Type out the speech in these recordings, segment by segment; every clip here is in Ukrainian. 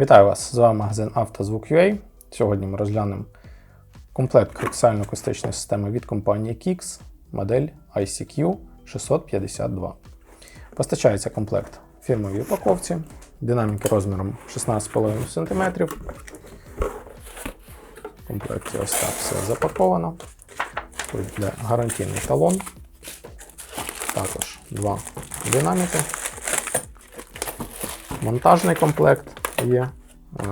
Вітаю вас! З вами магазин «Автозвук.UA». Сьогодні ми розглянемо комплект коаксіально-акустичної системи від компанії Kix, модель ICQ 652. Постачається комплект в фірмовій упаковці, динаміки розміром 16,5 см. В комплекті ось так все запаковано. Тут йде гарантійний талон. Також два динаміки. Монтажний комплект є, е,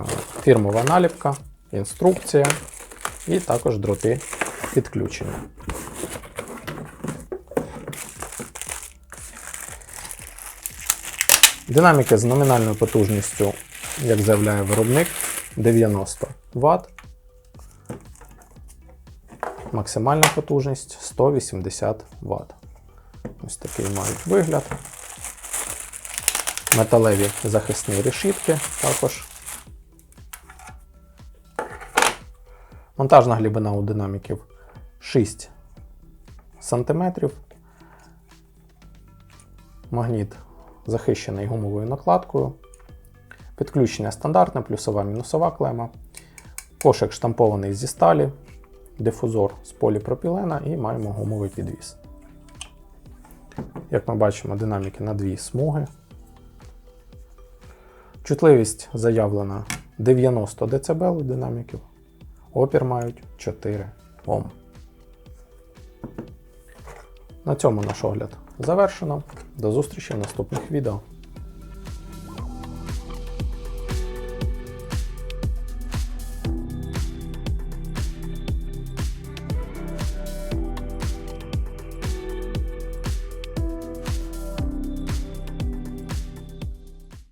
фірмова наліпка, інструкція і також дроти підключення. Динаміки з номінальною потужністю, як заявляє виробник, 90 Вт. Максимальна потужність 180 Вт. Ось такий мають вигляд. Металеві захисні решітки також. Монтажна глибина у динаміків 6 см. Магніт захищений гумовою накладкою. Підключення стандартне, плюсова мінусова клема. Кошик штампований зі сталі, дифузор з поліпропілена і маємо гумовий підвіс. Як ми бачимо, динаміки на дві смуги. Чутливість заявлена 90 дБ динаміків. Опір мають 4 Ом. На цьому наш огляд завершено. До зустрічі в наступних відео.